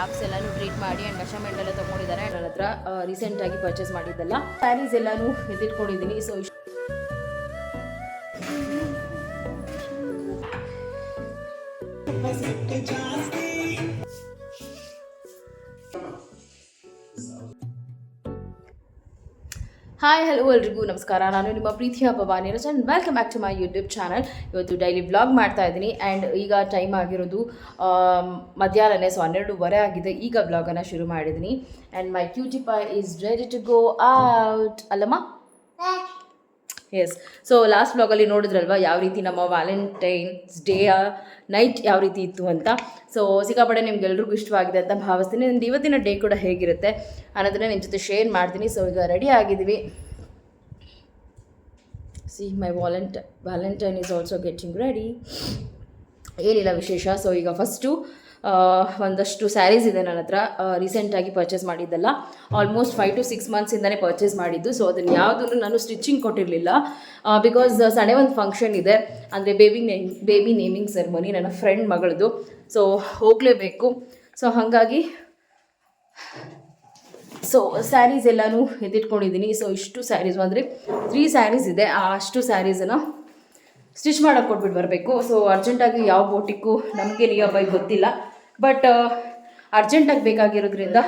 Staffs ಎಲ್ಲಾನು treat ಮಾಡಿ and measurement ಎಲ್ಲ ತಗೊಂಡಿದ್ದಾರೆ. ನನ್ನ ಹತ್ರ ರೀಸೆಂಟಾಗಿ ಪರ್ಚೇಸ್ ಮಾಡಿದ್ದಲ್ಲ. ಸ್ಯಾರೀಸ್ ಎಲ್ಲಾನು ಎತ್ತಿಟ್ಕೊಂಡಿದ್ದೀನಿ ಸೊ ಹಾಯ್ ಹಲೋ ಎಲ್ರಿಗೂ, ನಮಸ್ಕಾರ. ನಾನು ನಿಮ್ಮ ಪ್ರೀತಿಯ Bhavani Rachan. Welcome back to my YouTube channel ಇವತ್ತು ಡೈಲಿ ಬ್ಲಾಗ್ ಮಾಡ್ತಾ ಇದ್ದೀನಿ. ಆ್ಯಂಡ್ ಈಗ ಟೈಮ್ ಆಗಿರೋದು ಮಧ್ಯಾಹ್ನ ಸೊ ಹನ್ನೆರಡೂವರೆ ಆಗಿದೆ. ಈಗ ಬ್ಲಾಗನ್ನು ಶುರು ಮಾಡಿದ್ದೀನಿ. And my cutie pie is ready to go out ಅಲ್ಲಮ್ಮ? ಎಸ್ ಸೊ ಲಾಸ್ಟ್ ಬ್ಲಾಗಲ್ಲಿ ನೋಡಿದ್ರಲ್ವ, ಯಾವ ರೀತಿ ನಮ್ಮ ವ್ಯಾಲೆಂಟೈನ್ಸ್ ಡೇ ನೈಟ್ ಯಾವ ರೀತಿ ಇತ್ತು ಅಂತ. ಸೊ ಸಿಕ್ಕಾಪಡೆ ನಿಮ್ಗೆಲ್ರಿಗೂ ಇಷ್ಟವಾಗಿದೆ ಅಂತ ಭಾವಿಸ್ತೀನಿ. ನಂದು ಇವತ್ತಿನ ಡೇ ಕೂಡ ಹೇಗಿರುತ್ತೆ ಅನ್ನೋದನ್ನ ನಿಮ್ಮ ಜೊತೆ ಶೇರ್ ಮಾಡ್ತೀನಿ. ಸೊ ಈಗ ರೆಡಿ ಆಗಿದ್ದೀವಿ. See my valent valentine is also getting ready ಏನಿಲ್ಲ ವಿಶೇಷ. ಸೊ ಈಗ ಫಸ್ಟು ಒಂದಷ್ಟು ಸ್ಯಾರೀಸ್ ಇದೆ ನನ್ನ ಹತ್ರ. ರೀಸೆಂಟಾಗಿ ಪರ್ಚೇಸ್ ಮಾಡಿದ್ದಲ್ಲ. ಆಲ್ಮೋಸ್ಟ್ ಫೈವ್ ಟು ಸಿಕ್ಸ್ ಮಂತ್ಸಿಂದನೇ ಪರ್ಚೇಸ್ ಮಾಡಿದ್ದು. ಸೊ ಅದನ್ನು ಯಾವುದನ್ನು ನಾನು ಸ್ಟಿಚಿಂಗ್ ಕೊಟ್ಟಿರಲಿಲ್ಲ. ಬಿಕಾಸ್ ಸಂಡೇ ಒಂದು ಫಂಕ್ಷನ್ ಇದೆ. ಅಂದರೆ baby name baby naming ceremony ನನ್ನ ಫ್ರೆಂಡ್ ಮಗಳದು. ಸೊ ಹೋಗಲೇಬೇಕು. ಸೊ ಹಾಗಾಗಿ ಸೊ ಸ್ಯಾರೀಸ್ ಎಲ್ಲನೂ ಎದ್ದಿಟ್ಕೊಂಡಿದ್ದೀನಿ ಸೊ ಇಷ್ಟು ಸ್ಯಾರೀಸ್ ಅಂದರೆ ತ್ರೀ ಸ್ಯಾರೀಸ್ ಇದೆ. ಆ, ಅಷ್ಟು ಸ್ಯಾರೀಸನ್ನು ಸ್ಟಿಚ್ ಮಾಡೋಕ್ಕೆ ಕೊಟ್ಬಿಟ್ಟು ಬರಬೇಕು. ಸೊ ಅರ್ಜೆಂಟಾಗಿ ಯಾವ ಬೋಟಿಗೂ ನಮಗೆ ನಿಯರ್ ಬೈ ಗೊತ್ತಿಲ್ಲ. ಬಟ್ ಅರ್ಜೆಂಟಾಗಿ ಬೇಕಾಗಿರೋದ್ರಿಂದ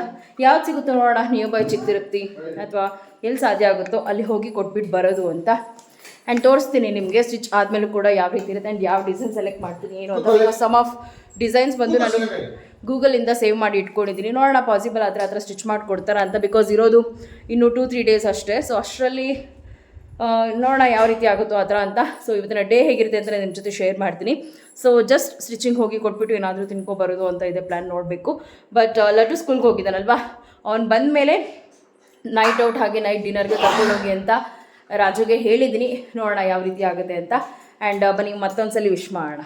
ಯಾವ್ದು ಸಿಗುತ್ತೋ ನೋಡೋಣ. ನಿಯರ್ ಬೈ ಚಿಕ್ಕತಿರುತ್ತಿ ಅಥವಾ ಎಲ್ಲಿ ಸಾಧ್ಯ ಆಗುತ್ತೋ ಅಲ್ಲಿ ಹೋಗಿ ಕೊಟ್ಬಿಟ್ಟು ಬರೋದು ಅಂತ. ಆ್ಯಂಡ್ ತೋರಿಸ್ತೀನಿ ನಿಮಗೆ ಸ್ಟಿಚ್ ಆದಮೇಲೂ ಕೂಡ ಯಾವ ರೀತಿ ಇರುತ್ತೆ ಆ್ಯಂಡ್ ಯಾವ ಡಿಸೈನ್ ಸೆಲೆಕ್ಟ್ ಮಾಡ್ತೀನಿ ಏನು ಅಂತ. ಸಮ್ ಆಫ್ ಡಿಸೈನ್ಸ್ ಬಂದು ನಾನು ಗೂಗಲಿಂದ ಸೇವ್ ಮಾಡಿ ಇಟ್ಕೊಂಡಿದ್ದೀನಿ. ನೋಡೋಣ ಪಾಸಿಬಲ್ ಆದರೆ ಆ ಥರ ಸ್ಟಿಚ್ ಮಾಡಿಕೊಡ್ತಾರಾ ಅಂತ ಬಿಕಾಸ್ ಇರೋದು ಇನ್ನು ಟೂ ತ್ರೀ ಡೇಸ್ ಅಷ್ಟೇ. ಸೊ ಅಷ್ಟರಲ್ಲಿ ನೋಡೋಣ ಯಾವ ರೀತಿ ಆಗುತ್ತೋ ಆ ಥರ ಅಂತ. ಸೊ ಇವತ್ತಿನ ಡೇ ಹೇಗಿರುತ್ತೆ ಅಂತ ನಿಮ್ಮ ಜೊತೆ ಶೇರ್ ಮಾಡ್ತೀನಿ. ಸೊ ಜಸ್ಟ್ ಸ್ಟಿಚಿಂಗ್ ಹೋಗಿ ಕೊಟ್ಬಿಟ್ಟು ಏನಾದರೂ ತಿನ್ಕೊಬರೋದು ಅಂತ ಇದೆ ಪ್ಲ್ಯಾನ್ ನೋಡಬೇಕು. ಬಟ್ ಲಡ್ಡು ಸ್ಕೂಲ್ಗೆ ಹೋಗಿದ್ದಾನಲ್ವಾ? ಅವ್ನು ಬಂದ ಮೇಲೆ ನೈಟ್ ಔಟ್ ಹಾಗೆ ನೈಟ್ ಡಿನ್ನರ್ಗೆ ಕರ್ಕೊಂಡೋಗಿ ಅಂತ ರಾಜುಗೆ ಹೇಳಿದ್ದೀನಿ. ನೋಡೋಣ ಯಾವ ರೀತಿ ಆಗುತ್ತೆ ಅಂತ. ಆ್ಯಂಡ್ ಬನ್ನಿ ಮತ್ತೊಂದು ಸಲ ವಿಶ್ ಮಾಡೋಣ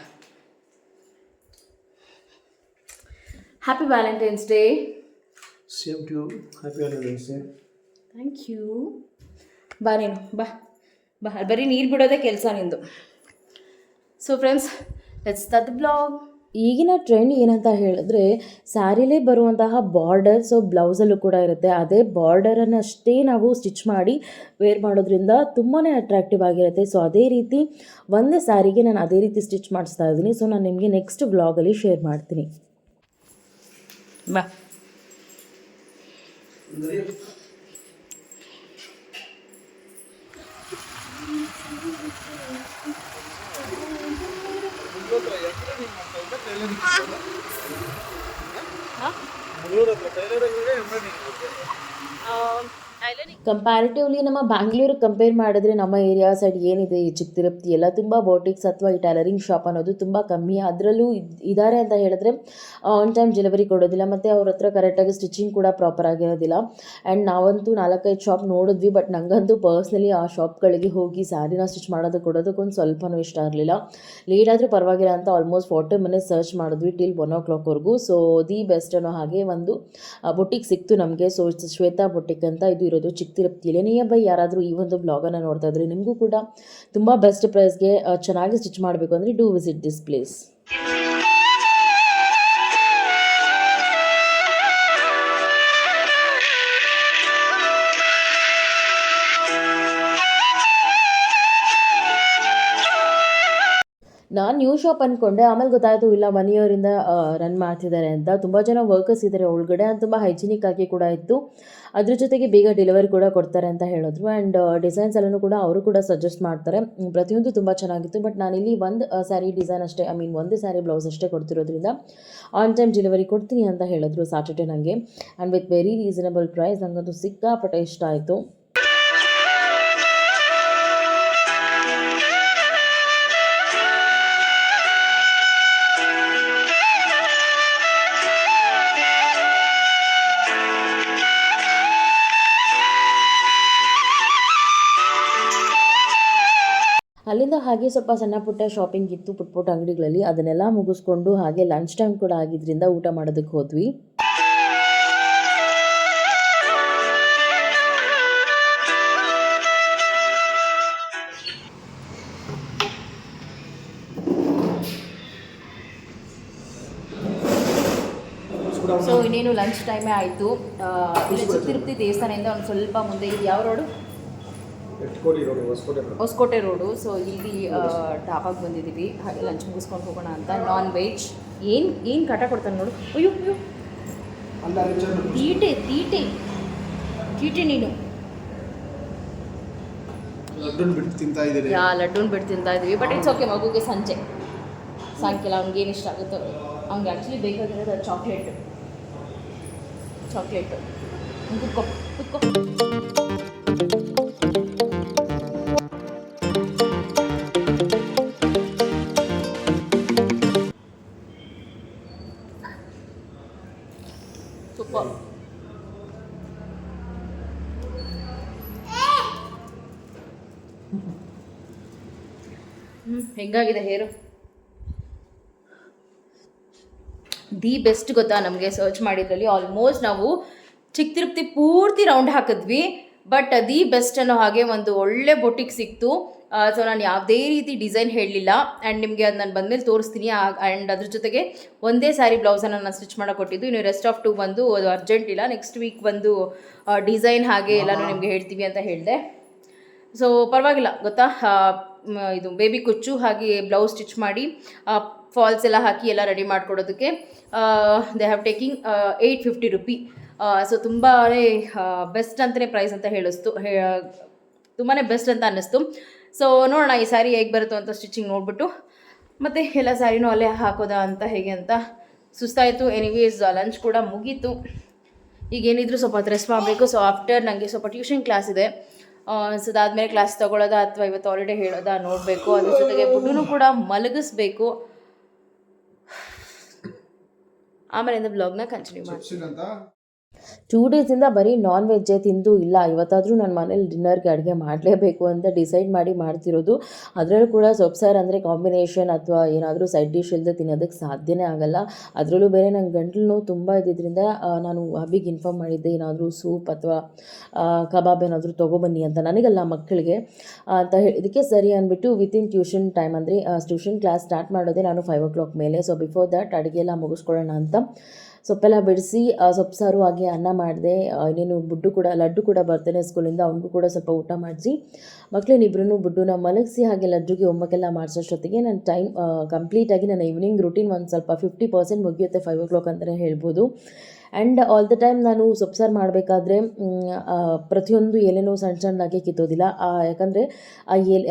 happy Valentine's Day same to happy Valentine's Day thank you ಬಾ ನೀನು ಬಾ. ಬಾ ಬರೀ ನೀರು ಬಿಡೋದೇ ಕೆಲಸ ನಿಂದು. So friends let's that blog ಈಗಿನ ಟ್ರೆಂಡ್ ಏನಂತ ಹೇಳಿದ್ರೆ ಸ್ಯಾರಿಲೇ ಬರುವಂತಹ ಬಾರ್ಡರ್ ಸೊ ಬ್ಲೌಸಲ್ಲೂ ಕೂಡ ಇರುತ್ತೆ. ಅದೇ ಬಾರ್ಡರನ್ನು ಅಷ್ಟೇ ನಾವು ಸ್ಟಿಚ್ ಮಾಡಿ ವೇರ್ ಮಾಡೋದ್ರಿಂದ ತುಂಬಾ ಅಟ್ರಾಕ್ಟಿವ್ ಆಗಿರುತ್ತೆ. ಸೊ ಅದೇ ರೀತಿ ಒಂದೇ ಸ್ಯಾರಿಗೆ ನಾನು ಅದೇ ರೀತಿ ಸ್ಟಿಚ್ ಮಾಡಿಸ್ತಾ ಇದ್ದೀನಿ. ಸೊ ನಾನು ನಿಮಗೆ ನೆಕ್ಸ್ಟ್ ಬ್ಲಾಗಲ್ಲಿ ಶೇರ್ ಮಾಡ್ತೀನಿ. ಬಾ. ಮುನ್ನೂರ ಹತ್ರ ಟೈಲರ್ ಅಂಗಡಿ ಎಂಬ ಕಂಪ್ಯಾರಿಟಿವ್ಲಿ ನಮ್ಮ ಬ್ಯಾಂಗ್ಳೂರಿಗೆ ಕಂಪೇರ್ ಮಾಡಿದ್ರೆ ನಮ್ಮ ಏರಿಯಾ ಸೈಡ್ ಏನಿದೆ, ಈ ಚಿಕ್ಕತಿರುಪ್ತಿ ಎಲ್ಲ ತುಂಬ ಬೋಟಿಕ್ಸ್ ಅಥವಾ ಈ ಟೈಲರಿಂಗ್ ಶಾಪ್ ಅನ್ನೋದು ತುಂಬ ಕಮ್ಮಿ. ಅದರಲ್ಲೂ ಇದ್ದಾರೆ ಅಂತ ಹೇಳಿದ್ರೆ ಆನ್ ಟೈಮ್ ಡೆಲಿವರಿ ಕೊಡೋದಿಲ್ಲ, ಮತ್ತು ಅವ್ರ ಹತ್ರ ಕರೆಕ್ಟಾಗಿ ಸ್ಟಿಚಿಂಗ್ ಕೂಡ ಪ್ರಾಪರ್ ಆಗಿರೋದಿಲ್ಲ. ಆ್ಯಂಡ್ ನಾವಂತೂ ನಾಲ್ಕೈದು ಶಾಪ್ ನೋಡಿದ್ವಿ ಬಟ್ ನಂಗಂತೂ ಪರ್ಸ್ನಲಿ ಆ ಶಾಪ್ಗಳಿಗೆ ಹೋಗಿ ಸ್ಯಾರಿನ ಸ್ಟಿಚ್ ಮಾಡೋದು ಕೊಡೋದಕ್ಕೊಂದು ಸ್ವಲ್ಪನೂ ಇಷ್ಟ ಆಗಲಿಲ್ಲ. ಲೇಟ್ ಆದರೂ ಪರವಾಗಿಲ್ಲ ಅಂತ ಆಲ್ಮೋಸ್ಟ್ ಫಾರ್ಟಿ ಮಿನಿಟ್ಸ್ ಸರ್ಚ್ ಮಾಡಿದ್ವಿ ಟಿಲ್ ಒನ್ ಓ ಕ್ಲಾಕ್ವರೆಗೂ ಸೊ ದಿ ಬೆಸ್ಟ್ ಅನ್ನೋ ಹಾಗೆ ಒಂದು ಬುಟಿಕ್ ಸಿಕ್ತು ನಮಗೆ. ಸೊ ಶ್ವೇತಾ ಬುಟಿಕ್ ಅಂತ, ಇದು ಇರೋದು ಚಿಕ್ಕತಿರುಪ್ತಿಯಲ್ಲಿ ನಿಯರ್ ಬೈ ಯಾರಾದರೂ ಈ ಒಂದು ಬ್ಲಾಗನ್ನು ನೋಡ್ತಾ ಇದ್ರೆ ನಿಮಗೂ ಕೂಡ ತುಂಬ ಬೆಸ್ಟ್ ಪ್ರೈಸ್ಗೆ ಚೆನ್ನಾಗಿ ಸ್ಟಿಚ್ ಮಾಡಬೇಕು. ಅಂದರೆ ಡೂ ವಿಸಿಟ್ ದಿಸ್ ಪ್ಲೇಸ್ ನಾನು ನ್ಯೂ ಶಾಪ್ ಅಂದ್ಕೊಂಡೆ ಆಮೇಲೆ ಗೊತ್ತಾಯಿತು, ಇಲ್ಲ ಮನೆಯವರಿಂದ ರನ್ ಮಾಡ್ತಿದ್ದಾರೆ ಅಂತ. ತುಂಬ ಜನ ವರ್ಕರ್ಸ್ ಇದ್ದಾರೆ ಒಳಗಡೆ ಅದು ತುಂಬ ಹೈಜಿನಿಕ್ ಆಗಿ ಕೂಡ ಇತ್ತು. ಅದ್ರ ಜೊತೆಗೆ ಬೇಗ ಡೆಲಿವರಿ ಕೂಡ ಕೊಡ್ತಾರೆ ಅಂತ ಹೇಳಿದ್ರು. ಆ್ಯಂಡ್ ಡಿಸೈನ್ಸ್ ಎಲ್ಲನೂ ಕೂಡ ಅವರು ಕೂಡ ಸಜೆಸ್ಟ್ ಮಾಡ್ತಾರೆ. ಪ್ರತಿಯೊಂದು ತುಂಬ ಚೆನ್ನಾಗಿತ್ತು ಬಟ್ ನಾನಿಲ್ಲಿ ಒಂದು ಸ್ಯಾರಿ ಡಿಸೈನ್ ಅಷ್ಟೇ ಐ ಮೀನ್ ಒಂದು ಸ್ಯಾರಿ ಬ್ಲೌಸ್ ಅಷ್ಟೇ ಕೊಡ್ತಿರೋದ್ರಿಂದ ಆನ್ ಟೈಮ್ ಡೆಲಿವರಿ ಕೊಡ್ತೀನಿ ಅಂತ ಹೇಳಿದ್ರು ಸಾಟರ್ಡೆ ನನಗೆ and with very reasonable price ನನಗಂತೂ ಸಿಕ್ಕಾಪಟ್ಟೆ ಇಷ್ಟ ಆಯಿತು. ಹಾಗೆ ಸ್ವಲ್ಪ ಸಣ್ಣ ಪುಟ್ಟ ಶಾಪಿಂಗ್ ಇತ್ತು ಪುಟ್ ಪುಟ್ಟ ಅಂಗಡಿಗಳಲ್ಲಿ. ಅದನ್ನೆಲ್ಲ ಮುಗಿಸ್ಕೊಂಡು ಹಾಗೆ ಲಂಚ್ ಟೈಮ್ ಕೂಡ ಆಗಿದ್ರಿಂದ ಊಟ ಮಾಡೋದಕ್ಕೆ ಹೋದ್ವಿ. ಸೊ ಇನ್ನೇನು ಲಂಚ್ ಟೈಮೇ ಆಯಿತು. ಇಲ್ಲಿ ತಿರುಪತಿ ದೇವಸ್ಥಾನದಿಂದ ಒಂದು ಸ್ವಲ್ಪ ಮುಂದೆ ಇದು ಯಾವ ರೋಡ್ ಹೊಸಕೋಟೆ ರೋಡ್. ಸೊ ಇಲ್ಲಿ ಟಾಪಾಗಿ ಬಂದಿದ್ದೀವಿ. ಹಾಗೆ ಲಂಚ್ ಮುಗಿಸ್ಕೊಂಡು ಹೋಗೋಣ ಅಂತ. ನಾನ್ ವೆಜ್ ಏನು ಏನು ಕಟ ಕೊಡ್ತಾನೆ ನೋಡು. ಅಯ್ಯೋ ಅಯ್ಯೋ. ತೀಟೆ ತೀಟೆ. ತೀಟೆ ನೀನು. ಲಡ್ಡನ್ ಬಿಟ್ಟು ತಿಂತಾ ಇದ್ದೀರಿ. ಯಾ ಲಡ್ಡೂನ್ ಬಿಟ್ಟು ತಿಂತಾ ಇದ್ದೀವಿ. ಬಟ್ ಇಟ್ಸ್ ಓಕೆ ಮಗುಗೆ ಸಂಜೆ. ಸಾಯಂಕಾಲ ಅವ್ನಿಗೆ ಏನು ಇಷ್ಟ ಆಗುತ್ತೋ. ಅವ್ನಿಗೆ ಆ್ಯಕ್ಚುಲಿ ಬೇಕಾಗಿರೋದು ಚಾಕ್ಲೇಟ್ ಚಾಕ್ಲೇಟು ಕುತ್ಕೋ ಕುತ್ಕೋ ಹೆಂಗಾಗಿದೆ ಹೇರು ದಿ ಬೆಸ್ಟ್ ಗೊತ್ತಾ ನಮಗೆ ಸರ್ಚ್ ಮಾಡಿದ್ರಲ್ಲಿ? ಆಲ್ಮೋಸ್ಟ್ ನಾವು ಚಿಕ್ಕ ತಿರುಪ್ತಿ ಪೂರ್ತಿ ರೌಂಡ್ ಹಾಕಿದ್ವಿ ಬಟ್ ದಿ ಬೆಸ್ಟ್ ಅನ್ನೋ ಹಾಗೆ ಒಂದು ಒಳ್ಳೆ ಬೊಟಿಕ್ ಸಿಕ್ತು. ಸೊ ನಾನು ಯಾವುದೇ ರೀತಿ ಡಿಸೈನ್ ಹೇಳಲಿಲ್ಲ ಆ್ಯಂಡ್ ನಿಮಗೆ ಅದು ನಾನು ಬಂದಮೇಲೆ ತೋರಿಸ್ತೀನಿ. ಆ್ಯಂಡ್ ಅದ್ರ ಜೊತೆಗೆ ಒಂದೇ ಸ್ಯಾರಿ ಬ್ಲೌಸನ್ನು ನಾನು ಸ್ಟಿಚ್ ಮಾಡೋಕೆ ಕೊಟ್ಟಿದ್ದು ಇನ್ನು ರೆಸ್ಟ್ ಆಫ್ ಟು ಬಂದು ಅದು ಅರ್ಜೆಂಟ್ ಇಲ್ಲ. ನೆಕ್ಸ್ಟ್ ವೀಕ್ ಬಂದು ಡಿಸೈನ್ ಹಾಗೆ ಎಲ್ಲನೂ ನಿಮಗೆ ಹೇಳ್ತೀವಿ ಅಂತ ಹೇಳಿದೆ. ಸೊ ಪರವಾಗಿಲ್ಲ ಗೊತ್ತಾ? ಇದು ಬೇಬಿ ಕುಚ್ಚು ಹಾಗೆ ಬ್ಲೌಸ್ ಸ್ಟಿಚ್ ಮಾಡಿ ಫಾಲ್ಸ್ ಎಲ್ಲ ಹಾಕಿ ಎಲ್ಲ ready ಮಾಡಿಕೊಡೋದಕ್ಕೆ they have taking eight fifty rupee. So ತುಂಬಾ ಬೆಸ್ಟ್ ಅಂತಲೇ ಪ್ರೈಸ್ ಅಂತ ಹೇಳಿಸ್ತು ತುಂಬಾ ಬೆಸ್ಟ್ ಅಂತ ಅನ್ನಿಸ್ತು. ಸೊ ನೋಡೋಣ ಈ ಸ್ಯಾರಿ ಹೇಗೆ ಬರುತ್ತೋ ಅಂತ ಸ್ಟಿಚಿಂಗ್ ನೋಡಿಬಿಟ್ಟು, ಮತ್ತು ಎಲ್ಲ ಸ್ಯಾರಿನೂ ಅಲ್ಲೇ ಹಾಕೋದಾ ಅಂತ ಹೇಗೆ ಅಂತ ಸುಸ್ತಾಯಿತು. ಎನಿವೇಸ್ ಲಂಚ್ ಕೂಡ ಮುಗೀತು. ಈಗ ಏನಿದ್ರು ಸ್ವಲ್ಪ ರೆಸ್ಟ್ ಮಾಡಬೇಕು. ಸೊ ಆಫ್ಟರ್ ನನಗೆ ಸ್ವಲ್ಪ ಟ್ಯೂಷನ್ ಕ್ಲಾಸ್ ಇದೆ. ಸೊ ಅದಾದಮೇಲೆ ಕ್ಲಾಸ್ ತಗೊಳ್ಳೋದಾ ಅಥವಾ ಇವತ್ತು ಆಲ್ರೆಡಿ ಹೇಳೋದಾ ನೋಡಬೇಕು. ಅದ್ರ ಜೊತೆಗೆ ಬುಡ್ಡೂ ಕೂಡ ಮಲಗಿಸ್ಬೇಕು. ಆಮೇಲಿಂದ ಬ್ಲಾಗ್ನ ಕಂಟಿನ್ಯೂ ಮಾಡ್ತೀನಿ. ಟೂ ಡೇಸಿಂದ ಬರೀ ನಾನ್ ವೆಜ್ಜೇ ತಿಂದು ಇಲ್ಲ. ಇವತ್ತಾದರೂ ನನ್ನ ಮನೇಲಿ ಡಿನ್ನರ್ಗೆ ಅಡುಗೆ ಮಾಡಲೇಬೇಕು ಅಂತ ಡಿಸೈಡ್ ಮಾಡಿ ಮಾಡ್ತಿರೋದು. ಅದರಲ್ಲೂ ಕೂಡ ಸೊಪ್ಸಾರು ಅಂದರೆ ಕಾಂಬಿನೇಷನ್ ಅಥವಾ ಏನಾದರೂ ಸೈಡ್ ಡಿಶ್ ಇಲ್ಲದೆ ತಿನ್ನೋದಕ್ಕೆ ಸಾಧ್ಯನೇ ಆಗಲ್ಲ. ಅದರಲ್ಲೂ ಬೇರೆ ನನ್ನ ಗಂಟಲು ನೋವು ತುಂಬ ಇದ್ದಿದ್ದರಿಂದ ನಾನು ಅಬ್ಬಿಗೆ ಇನ್ಫಾರ್ಮ್ ಮಾಡಿದ್ದೆ, ಏನಾದರೂ ಸೂಪ್ ಅಥವಾ ಕಬಾಬ್ ಏನಾದರೂ ತೊಗೊಬನ್ನಿ ಅಂತ ನನಗಲ್ಲ ಮಕ್ಕಳಿಗೆ. ಅಂತ ಹೇಳಿದಕ್ಕೆ ಸರಿ ಅಂದ್ಬಿಟ್ಟು ವಿತಿನ್ ಟ್ಯೂಷನ್ ಟೈಮ್ ಅಂದರೆ ಟ್ಯೂಷನ್ ಕ್ಲಾಸ್ ಸ್ಟಾರ್ಟ್ ಮಾಡೋದೇ ನಾನು ಫೈವ್ ಓ ಕ್ಲಾಕ್ ಮೇಲೆ. ಸೊ ಬಿಫೋರ್ ದ್ಯಾಟ್ ಅಡುಗೆ ಎಲ್ಲ ಮುಗಿಸ್ಕೊಳ್ಳೋಣ ಅಂತ ಸೊಪ್ಪೆಲ್ಲ ಬಿಡಿಸಿ ಸೊಪ್ಪು ಸಾರು ಹಾಗೆ ಅನ್ನ ಮಾಡಿದೆ. ಇನ್ನೇನು ಬುಡ್ಡು ಕೂಡ, ಲಡ್ಡು ಕೂಡ ಬರ್ತೇನೆ ಸ್ಕೂಲಿಂದ, ಅವನಿಗೂ ಕೂಡ ಸ್ವಲ್ಪ ಊಟ ಮಾಡಿಸಿ. ಮಕ್ಕಳನ್ನಿಬ್ರು ಬುಡ್ಡುನ ಮಲಗಿಸಿ, ಹಾಗೆ ಲಡ್ಡುಗೆ ಒಮ್ಮಕ್ಕೆಲ್ಲ ಮಾಡಿಸೋಷ್ಟೊತ್ತಿಗೆ ನನ್ನ ಟೈಮ್ ಕಂಪ್ಲೀಟಾಗಿ ನನ್ನ ಈವ್ನಿಂಗ್ ರುಟೀನ್ ಒಂದು ಸ್ವಲ್ಪ ಫಿಫ್ಟಿ ಪರ್ಸೆಂಟ್ ಮುಗಿಯುತ್ತೆ ಫೈವ್ ಓ ಕ್ಲಾಕ್ ಅಂತಲೇ ಹೇಳ್ಬೋದು. ಆ್ಯಂಡ್ ಆಲ್ ದ ಟೈಮ್ ನಾನು ಸೊಪ್ಪು ಸಾರು ಮಾಡಬೇಕಾದ್ರೆ ಪ್ರತಿಯೊಂದು ಎಲೆನೂ ಸಣ್ಣ ಸಣ್ಣದಾಗಿ ಕಿತ್ತೋದಿಲ್ಲ. ಯಾಕಂದರೆ ಆ ಎಲೆ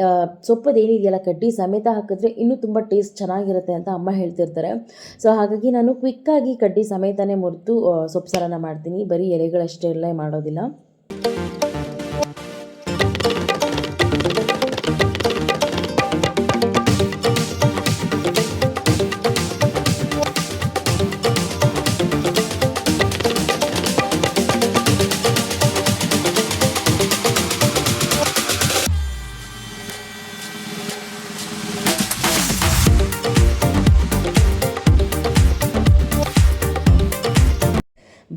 ಸೊಪ್ಪದೇನಿದೆಯಲ್ಲ ಸೊಪ್ಪದು ಕಡ್ಡಿ ಸಮೇತ ಹಾಕಿದ್ರೆ ಇನ್ನೂ ತುಂಬ ಟೇಸ್ಟ್ ಚೆನ್ನಾಗಿರುತ್ತೆ ಅಂತ ಅಮ್ಮ ಹೇಳ್ತಿರ್ತಾರೆ. ಸೊ ಹಾಗಾಗಿ ನಾನು ಕ್ವಿಕ್ಕಾಗಿ ಕಡ್ಡಿ ಸಮೇತನೇ ಮುರಿದು ಸೊಪ್ಪು ಮಾಡ್ತೀನಿ. ಬರೀ ಎಲೆಗಳಷ್ಟೇ ಎಲ್ಲ ಮಾಡೋದಿಲ್ಲ.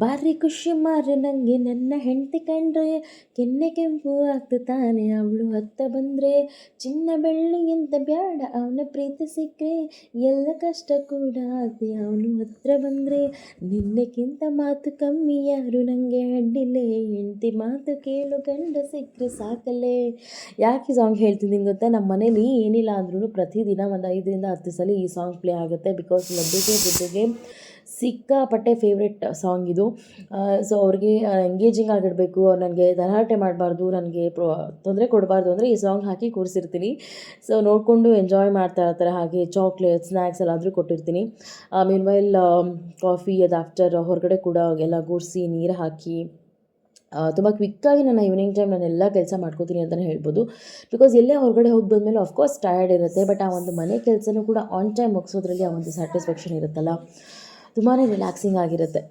ಬಾರಿ ಖುಷಿ ಮಾರು ನನಗೆ ನನ್ನ ಹೆಂಡತಿ ಕಂಡ್ರೆ ಕೆನ್ನೆ ಕೆಂಪು ಆಗ್ತು ತಾನೆ ಅವಳು ಹತ್ತ ಬಂದರೆ ಚಿನ್ನ ಬೆಳ್ಳಿ ಎಂತ ಬ್ಯಾಡ, ಅವನ ಪ್ರೀತಿ ಸಿಕ್ಕರೆ ಎಲ್ಲ ಕಷ್ಟ ಕೂಡ ಆಗ್ತಿ ಅವನು ಹತ್ರ ಬಂದರೆ ನಿನ್ನೆಕ್ಕಿಂತ ಮಾತು ಕಮ್ಮಿ ಯಾರು? ನನಗೆ ಅಡ್ಡಿಲೆ, ಹೆಂಡತಿ ಮಾತು ಕೇಳು, ಗಂಡ ಸಿಕ್ಕರೆ ಸಾಕಲ್ಲೇ. ಯಾಕೆ ಸಾಂಗ್ ಹೇಳ್ತಿದ್ದೀನಿ ಗೊತ್ತಾ? ನಮ್ಮ ಮನೇಲಿ ಏನಿಲ್ಲ ಅಂದ್ರೂ ಪ್ರತಿದಿನ ಒಂದು ಐದರಿಂದ ಹತ್ತು ಸಲ ಈ ಸಾಂಗ್ ಪ್ಲೇ ಆಗುತ್ತೆ. ಬಿಕಾಸ್ ಲಡ್ಡುಗೆ ಬುದ್ಧಿಗೆ ಸಿಕ್ಕಾಪಟ್ಟೆ ಫೇವ್ರೆಟ್ ಸಾಂಗ್ ಇದು. ಸೊ ಅವ್ರಿಗೆ ಎಂಗೇಜಿಂಗ್ ಆಗಿಡಬೇಕು ನನಗೆ ಗಲಾಟೆ ಮಾಡಬಾರ್ದು, ನನಗೆ ಪ್ರೊ, ತೊಂದರೆ ಕೊಡಬಾರ್ದು ಅಂದರೆ ಈ ಸಾಂಗ್ ಹಾಕಿ ಕೂರಿಸಿರ್ತೀನಿ. ಸೊ ನೋಡಿಕೊಂಡು ಎಂಜಾಯ್ ಮಾಡ್ತಾ ಇರ್ತಾರೆ, ಹಾಗೆ ಚಾಕ್ಲೇಟ್ ಸ್ನ್ಯಾಕ್ಸ್ ಎಲ್ಲಾದರೂ ಕೊಟ್ಟಿರ್ತೀನಿ. ಮೀನ್ ವೈಲ್ ಕಾಫಿ ಅದು ಆಫ್ಟರ್ ಹೊರಗಡೆ ಕೂಡ ಎಲ್ಲ ಗುಡಿಸಿ ನೀರು ಹಾಕಿ ತುಂಬ ಕ್ವಿಕ್ಕಾಗಿ ನನ್ನ ಈವ್ನಿಂಗ್ ಟೈಮ್ ನಾನು ಎಲ್ಲ ಕೆಲಸ ಮಾಡ್ಕೋತೀನಿ ಅಂತಲೇ ಹೇಳ್ಬೋದು. ಬಿಕಾಸ್ ಎಲ್ಲೇ ಹೊರಗಡೆ ಹೋಗಿ ಬಂದಮೇಲೆ ಆಫ್ಕೋರ್ಸ್ ಟಯರ್ಡ್ ಇರುತ್ತೆ ಬಟ್ ಆ ಒಂದು ಮನೆ ಕೆಲಸನೂ ಕೂಡ ಆನ್ ಟೈಮ್ ಮುಗಿಸೋದ್ರಲ್ಲಿ ಆ ಒಂದು ಸ್ಯಾಟಿಸ್ಫ್ಯಾಕ್ಷನ್ ಇರುತ್ತಲ್ಲ. ತುಂಬಾ ರಿಲ್ಯಾಕ್ಸಿಂಗ್ ಆಗಿರುತ್ತೆ.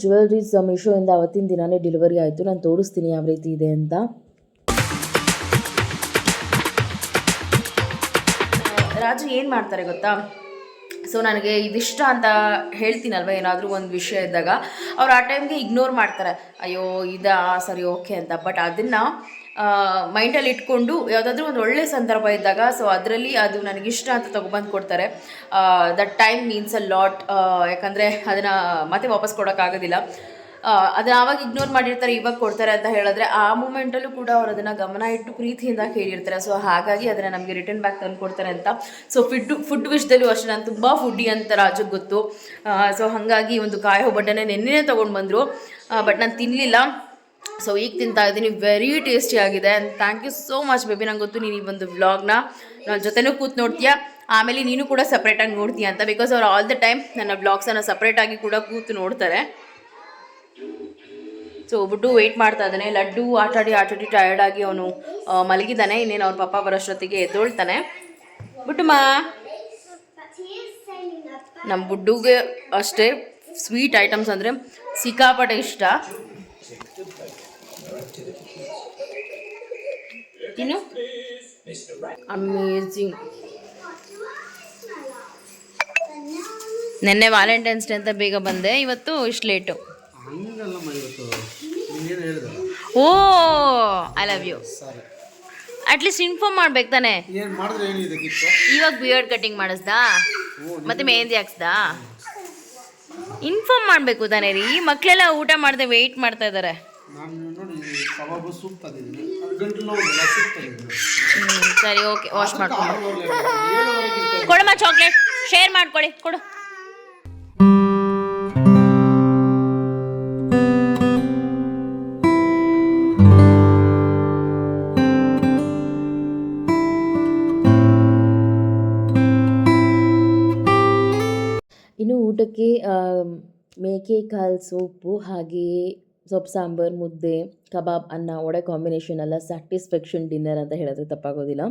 ಜ್ಯುವೆಲ್ರೀಸ್ ಮೀಶೋಯಿಂದ ಅವತ್ತಿನ ದಿನವೇ ಡೆಲಿವರಿ ಆಯಿತು. ನಾನು ತೋರಿಸ್ತೀನಿ ಯಾವ ರೀತಿ ಇದೆ ಅಂತ. ರಾಜು ಏನು ಮಾಡ್ತಾರೆ ಗೊತ್ತಾ? ಸೊ ನನಗೆ ಇದಿಷ್ಟ ಅಂತ ಹೇಳ್ತೀನಲ್ವ ಏನಾದರೂ ಒಂದು ವಿಷಯ ಇದ್ದಾಗ. ಅವ್ರು ಆ ಟೈಮ್ಗೆ ಇಗ್ನೋರ್ ಮಾಡ್ತಾರೆ. ಅಯ್ಯೋ, ಇದಾ? ಸರಿ ಓಕೆ ಅಂತ. ಬಟ್ ಅದನ್ನು ಮೈಂಡಲ್ಲಿ ಇಟ್ಕೊಂಡು ಯಾವುದಾದ್ರೂ ಒಂದು ಒಳ್ಳೆ ಸಂದರ್ಭ ಇದ್ದಾಗ ಸೊ ಅದರಲ್ಲಿ ಅದು ನನಗಿಷ್ಟ ಅಂತ ತೊಗೊಬಂದು ಕೊಡ್ತಾರೆ. That time means a lot ಯಾಕಂದರೆ ಅದನ್ನು ಮತ್ತೆ ವಾಪಸ್ ಕೊಡೋಕ್ಕಾಗೋದಿಲ್ಲ ಅದನ್ನ ಆವಾಗ ಇಗ್ನೋರ್ ಮಾಡಿರ್ತಾರೆ, ಇವಾಗ ಕೊಡ್ತಾರೆ ಅಂತ ಹೇಳಿದ್ರೆ ಆ ಮೂಮೆಂಟಲ್ಲೂ ಕೂಡ ಅವ್ರು ಅದನ್ನು ಗಮನ ಇಟ್ಟು ಪ್ರೀತಿಯಿಂದ ಕೇಳಿರ್ತಾರೆ. ಸೊ ಹಾಗಾಗಿ ಅದನ್ನು ನಮಗೆ ರಿಟರ್ನ್ ಬ್ಯಾಕ್ ತಂದು ಕೊಡ್ತಾರೆ ಅಂತ. ಸೊ ಫುಡ್ ಫುಡ್ ವಿಷಯದಲ್ಲೂ ಅಷ್ಟೇ, ನಾನು ತುಂಬ ಫುಡ್ಡಿ ಅಂತ ರಾಜು ಗೊತ್ತು. ಸೊ ಹಾಗಾಗಿ ಒಂದು ಕಾಯಿ ಒಬ್ಬಟ್ಟನೆ ನೆನ್ನೆ ತೊಗೊಂಡು ಬಂದರು. ಬಟ್ ನಾನು ತಿನ್ನಲಿಲ್ಲ ಸೊ ಈಗ ತಿಂತಾ ಇದ್ದೀನಿ. ವೆರಿ ಟೇಸ್ಟಿ ಆಗಿದೆ. And thank you so much baby ನಂಗೆ ಗೊತ್ತು ನೀನು ಈ ಒಂದು ವ್ಲಾಗ್ನ ನನ್ನ ಜೊತೆನೂ ಕೂತು ನೋಡ್ತೀಯಾ? ಆಮೇಲೆ ನೀನು ಕೂಡ ಸಪ್ರೇಟಾಗಿ ನೋಡ್ತೀಯ ಅಂತ? ಬಿಕಾಸ್ ಅವ್ರು ಆಲ್ ದ ಟೈಮ್ ನನ್ನ ವ್ಲಾಗ್ಸನ್ನು ಸಪ್ರೇಟಾಗಿ ಕೂಡ ಕೂತು ನೋಡ್ತಾರೆ. ಸೊ ಬಿಟ್ಟು ವೆಯ್ಟ್ ಮಾಡ್ತಾ ಇದ್ದಾನೆ. ಲಡ್ಡು, ಆಟಾಡಿ ಆಟಾಡಿ ಟಯರ್ಡ್ ಆಗಿ ಅವನು ಮಲಗಿದ್ದಾನೆ. ಇನ್ನೇನು ಅವ್ರ ಪಪ್ಪ ಬರೋಷ್ಟೊತ್ತಿಗೆ ಎದ್ದೋಳ್ತಾನೆ. ಬಿಟ್ಟು ಮಾ. ನಮ್ಮ ಬುಡ್ಡುಗೆ ಅಷ್ಟೇ ಸ್ವೀಟ್ ಐಟಮ್ಸ್ ಅಂದರೆ ಸಿಕ್ಕಾಪಟ್ಟೆ ಇಷ್ಟ. ಇನ್ನು ಅಮೇಝಿಂಗ್ ನಿನ್ನೆ ವ್ಯಾಲೆಂಟೈನ್ಸ್ ಡೇ ಅಂತ ಬೇಗ ಬಂದೆ ಇವತ್ತು ಇಷ್ಟು late oh I love you at least inform ಮಾಡ್ಬೇಕು ತಾನೆ? ಇವಾಗ ಬಿಯರ್ಡ್ ಕಟಿಂಗ್ ಮಾಡಿಸ್ದಾ? ಮತ್ತೆ ಮೆಹಂದಿ ಹಾಕ್ಸ್ದಾ? ಇನ್ಫಾರ್ಮ್ ಮಾಡಬೇಕು ತಾನೇ ರೀ. ಮಕ್ಕಳೆಲ್ಲ ಊಟ ಮಾಡದೆ ವೆಯ್ಟ್ ಮಾಡ್ತಾ ಇದ್ದಾರೆ ಸರಿ ಓಕೆ ವಾಶ್ ಮಾಡ್ಕೊಂಡು ಕೊಡಮ್ಮ ಚಾಕ್ಲೇಟ್ ಶೇರ್ ಮಾಡ್ಕೊಳ್ಳಿ ಕೊಡು. ಇನ್ನು ಊಟಕ್ಕೆ ಮೇಕೆ ಕಾಲು ಸೋಪು ಹಾಗೆಯೇ ಸೊಪ್ಪು ಸಾಂಬಾರು ಮುದ್ದೆ ಕಬಾಬ್ ಅನ್ನ ಒಡೆ ಕಾಂಬಿನೇಷನ್ ಎಲ್ಲ ಸ್ಯಾಟಿಸ್ಫ್ಯಾಕ್ಷನ್ ಡಿನ್ನರ್ ಅಂತ ಹೇಳಿದ್ರೆ ತಪ್ಪಾಗೋದಿಲ್ಲ.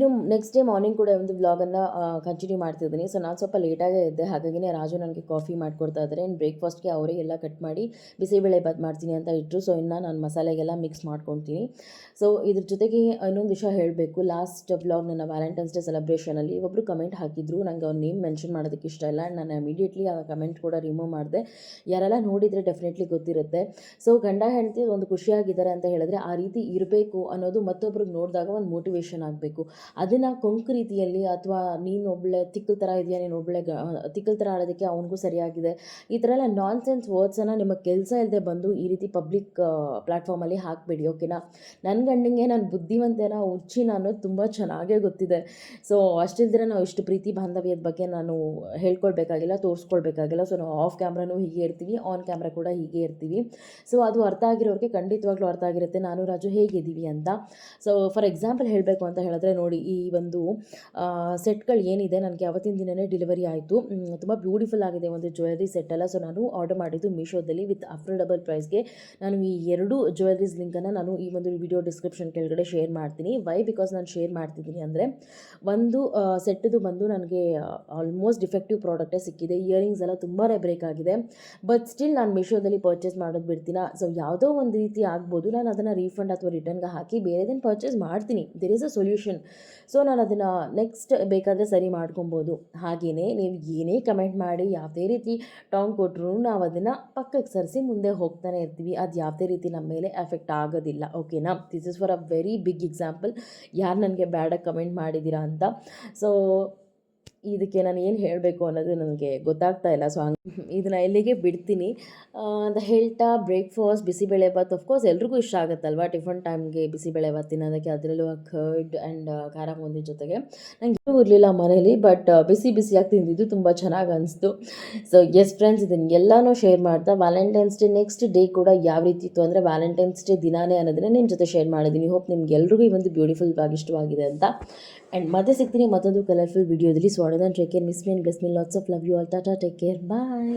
ಇನ್ನು ನೆಕ್ಸ್ಟ್ ಡೇ ಮಾರ್ನಿಂಗ್ ಕೂಡ ಒಂದು ವ್ಲಾಗನ್ನು ಕಂಟಿನ್ಯೂ ಮಾಡ್ತಿದ್ದೀನಿ. ಸೊ ನಾನು ಸ್ವಲ್ಪ ಲೇಟಾಗೇ ಇದ್ದೆ ಹಾಗಾಗಿನೇ ರಾಜು ನನಗೆ ಕಾಫಿ ಮಾಡಿಕೊಡ್ತಾ ಇದ್ದಾರೆ ಇನ್ನು ಬ್ರೇಕ್ಫಾಸ್ಟ್ಗೆ ಅವರೇ ಎಲ್ಲ ಕಟ್ ಮಾಡಿ ಬಿಸಿಬೇಳೆ ಬಾತ್ ಮಾಡ್ತೀನಿ ಅಂತ ಇಟ್ಟರು ಸೊ ಇನ್ನು ನಾನು ಮಸಾಲೆಗೆಲ್ಲ ಮಿಕ್ಸ್ ಮಾಡ್ಕೊತೀನಿ ಸೊ ಇದ್ರ ಜೊತೆಗೆ ಇನ್ನೊಂದು ವಿಷಯ ಹೇಳಬೇಕು. ಲಾಸ್ಟ್ ವ್ಲಾಗ್ ನನ್ನ ವ್ಯಾಲೆಂಟೈನ್ಸ್ ಡೇ ಸೆಲೆಬ್ರೇಷನಲ್ಲಿ ಒಬ್ಬರು ಕಮೆಂಟ್ ಹಾಕಿದ್ರು. ನನಗೆ ಅವ್ರ ನೇಮ್ ಮೆನ್ಷನ್ ಮಾಡೋದಕ್ಕೆ ಇಷ್ಟ ಇಲ್ಲ. ನಾನು ಇಮಿಡಿಯೇಟ್ಲಿ ಆ ಕಮೆಂಟ್ ಕೂಡ ರಿಮೂವ್ ಮಾಡಿದೆ. ಯಾರೆಲ್ಲ ನೋಡಿದರೆ ಡೆಫಿನೆಟ್ಲಿ ಗೊತ್ತಿರುತ್ತೆ. ಸೊ ಗಂಡ ಹೆಂಡತಿ ಒಂದು ಖುಷಿಯಾಗಿದ್ದಾರೆ ಅಂತ ಹೇಳಿದ್ರೆ ಆ ರೀತಿ ಇರಬೇಕು ಅನ್ನೋದು ಮತ್ತೊಬ್ರಿಗೆ ನೋಡಿದಾಗ ಒಂದು ಮೋಟಿವೇಶನ್ ಆಗಬೇಕು. ಅದನ್ನು ಕೊಂಕು ರೀತಿಯಲ್ಲಿ ಅಥವಾ ನೀನು ಒಬ್ಬಳೆ ತಿಕ್ಕಲ್ ಥರ ಇದೆಯಾ, ನೀನು ಒಬ್ಬಳೆ ತಿಕ್ಕಲ್ ಥರ ಆಡೋದಕ್ಕೆ ಅವನಿಗೂ ಸರಿಯಾಗಿದೆ. ಈ ಥರ ಎಲ್ಲ ನಾನ್ ಸೆನ್ಸ್ ವರ್ಡ್ಸನ್ನು ನಿಮಗೆ ಕೆಲಸ ಇಲ್ಲದೆ ಬಂದು ಈ ರೀತಿ ಪಬ್ಲಿಕ್ ಪ್ಲ್ಯಾಟ್ಫಾರ್ಮಲ್ಲಿ ಹಾಕಬೇಡಿ ಓಕೆನಾ ನನ್ನ ಗಂಡಂಗೆ ನಾನು ಬುದ್ಧಿವಂತೇನ ಹುಚ್ಚಿ ಅನ್ನೋದು ತುಂಬ ಚೆನ್ನಾಗೇ ಗೊತ್ತಿದೆ. ಸೊ ಅಷ್ಟಿಲ್ದಿರ ನಾವು ಇಷ್ಟು ಪ್ರೀತಿ ಬಾಂಧವ್ಯದ ಬಗ್ಗೆ ನಾನು ಹೇಳ್ಕೊಳ್ಬೇಕಾಗಿಲ್ಲ, ತೋರಿಸ್ಕೊಳ್ಬೇಕಾಗಿಲ್ಲ. ಸೊ ನಾವು ಆಫ್ ಕ್ಯಾಮ್ರಾನೂ ಹೀಗೆ ಇರ್ತೀವಿ ಆನ್ ಕ್ಯಾಮ್ರಾ ಕೂಡ ಹೀಗೆ ಇರ್ತೀವಿ. ಸೊ ಅದು ಅರ್ಥ ಆಗಿರೋರಿಗೆ ಖಂಡಿತವಾಗ್ಲೂ ಅರ್ಥ ಆಗಿರುತ್ತೆ. ನಾನು ರಾಜು ಹೇಗಿದ್ದೀವಿ ಅಂತ. ಸೊ ಫಾರ್ ಎಕ್ಸಾಂಪಲ್ ಹೇಳಬೇಕು ಅಂತ ಹೇಳಿದ್ರೆ ನೋಡಿ ಈ ಒಂದು ಸೆಟ್ಗಳು ಏನಿದೆ ನನಗೆ ಅವತ್ತಿನ ದಿನವೇ ಡೆಲಿವರಿ ಆಯಿತು. ತುಂಬ ಬ್ಯೂಟಿಫುಲ್ ಆಗಿದೆ ಒಂದು ಜ್ಯುವೆಲ್ಲರಿ ಸೆಟ್ ಎಲ್ಲ ಸೊ, ನಾನು ಆರ್ಡರ್ ಮಾಡಿದ್ದು ಮೀಶೋದಲ್ಲಿ ವಿತ್ ಅಫೋರ್ಡಬಲ್ ಪ್ರೈಸ್ಗೆ. ನಾನು ಈ ಎರಡು ಜ್ಯುವೆಲ್ರೀಸ್ ಲಿಂಕನ್ನು ನಾನು ಈ ಒಂದು ವಿಡಿಯೋ ಡಿಸ್ಕ್ರಿಪ್ಷನ್ ಕೆಳಗಡೆ ಶೇರ್ ಮಾಡ್ತೀನಿ. ವೈ? ಬಿಕಾಸ್ ನಾನು ಶೇರ್ ಮಾಡ್ತಿದ್ದೀನಿ ಅಂದರೆ, ಒಂದು ಸೆಟ್ದು ಬಂದು ನನಗೆ ಆಲ್ಮೋಸ್ಟ್ ಡಿಫೆಕ್ಟಿವ್ ಪ್ರಾಡಕ್ಟೇ ಸಿಕ್ಕಿದೆ. ಇಯರಿಂಗ್ಸ್ ಎಲ್ಲ ತುಂಬಾ ಬ್ರೇಕ್ ಆಗಿದೆ. ಬಟ್ ಸ್ಟಿಲ್ ನಾನು ಮೀಶೋದಲ್ಲಿ ಪರ್ಚೇಸ್ ಮಾಡೋದು ಬಿಡ್ತೀನ? ಸೊ, ಯಾವುದೋ ಒಂದು ರೀತಿ ಆಗ್ಬೋದು. ನಾನು ಅದನ್ನು ರೀಫಂಡ್ ಅಥವಾ ರಿಟರ್ನ್ಗೆ ಹಾಕಿ ಬೇರೆದನ್ನು ಪರ್ಚೇಸ್ ಮಾಡ್ತೀನಿ. There is a solution. So ನಾನು ಅದನ್ನು ನೆಕ್ಸ್ಟ್ ಬೇಕಾದರೆ ಸರಿ ಮಾಡ್ಕೊಬೋದು. ಹಾಗೆಯೇ ನೀವು ಏನೇ ಕಮೆಂಟ್ ಮಾಡಿ, ಯಾವುದೇ ರೀತಿ ಟಾಂಗ್ ಕೊಟ್ಟರು ನಾವು ಅದನ್ನು ಪಕ್ಕಕ್ಕೆ ಸರಿಸಿ ಮುಂದೆ ಹೋಗ್ತಾನೆ ಇರ್ತೀವಿ. ಅದು ಯಾವುದೇ ರೀತಿ ನಮ್ಮ ಮೇಲೆ ಎಫೆಕ್ಟ್ ಆಗೋದಿಲ್ಲ. ಓಕೆನಾ this is for a very big example ಯಾರು ನನಗೆ ಬ್ಯಾಡಾಗಿ ಕಮೆಂಟ್ ಮಾಡಿದ್ದೀರಾ ಅಂತ. ಸೊ ಇದಕ್ಕೆ ನಾನು ಏನು ಹೇಳಬೇಕು ಅನ್ನೋದು ನನಗೆ ಗೊತ್ತಾಗ್ತಾ ಇಲ್ಲ. ಸೊ ಹಂಗೆ ಇದನ್ನ ಇಲ್ಲಿಗೆ ಬಿಡ್ತೀನಿ? ಅಂತ ಹೇಳ್ತಾ ಬ್ರೇಕ್ಫಾಸ್ಟ್ ಬಿಸಿಬೇಳೆ ಭಾತ್ ಅಫ್ಕೋರ್ಸ್ ಎಲ್ರಿಗೂ ಇಷ್ಟ ಆಗುತ್ತಲ್ವ? ಟಿಫನ್ ಟೈಮ್ಗೆ ಬಿಸಿಬೇಳೆ ಭಾತ್ ತಿನ್ನೋದಕ್ಕೆ, ಅದರಲ್ಲೂ ಕರ್ಡ್ ಆ್ಯಂಡ್ ಖಾರ ಬೂಂದಿ ಜೊತೆಗೆ. ನಂಗೆ ಏನೂ ಇರಲಿಲ್ಲ ಮನೇಲಿ ಬಟ್ ಬಿಸಿ ಬಿಸಿಯಾಗಿ ತಿಂದಿದ್ದು ತುಂಬ ಚೆನ್ನಾಗಿ ಅನಿಸ್ತು. ಸೊ ಎಸ್ ಫ್ರೆಂಡ್ಸ್ ಇದನ್ನು ಎಲ್ಲನೂ ಶೇರ್ ಮಾಡ್ತಾ ವ್ಯಾಲೆಂಟೈನ್ಸ್ ಡೇ ನೆಕ್ಸ್ಟ್ ಡೇ ಕೂಡ ಯಾವ ರೀತಿ ಇತ್ತು ಅಂದರೆ ವ್ಯಾಲೆಂಟೈನ್ಸ್ ಡೇ ದಿನಾನೇ ಅನ್ನೋದನ್ನ ನಿಮ್ಮ ಜೊತೆ ಶೇರ್ ಮಾಡಿದ್ದೀನಿ ಹೋಪ್ ನಿಮ್ಗೆ ಎಲ್ರಿಗೂ ಈ ಒಂದು ಬ್ಯೂಟಿಫುಲ್ ಆಗಿ ಇಷ್ಟವಾಗಿದೆ ಅಂತ. ಆ್ಯಂಡ್ ಮತ್ತೆ ಸಿಗ್ತೀನಿ ಮತ್ತೊಂದು ಕಲರ್ಫುಲ್ ವಿಡಿಯೋದಲ್ಲಿ so ಅಡದನ್ take care miss mean mean lots of love you all tata take care bye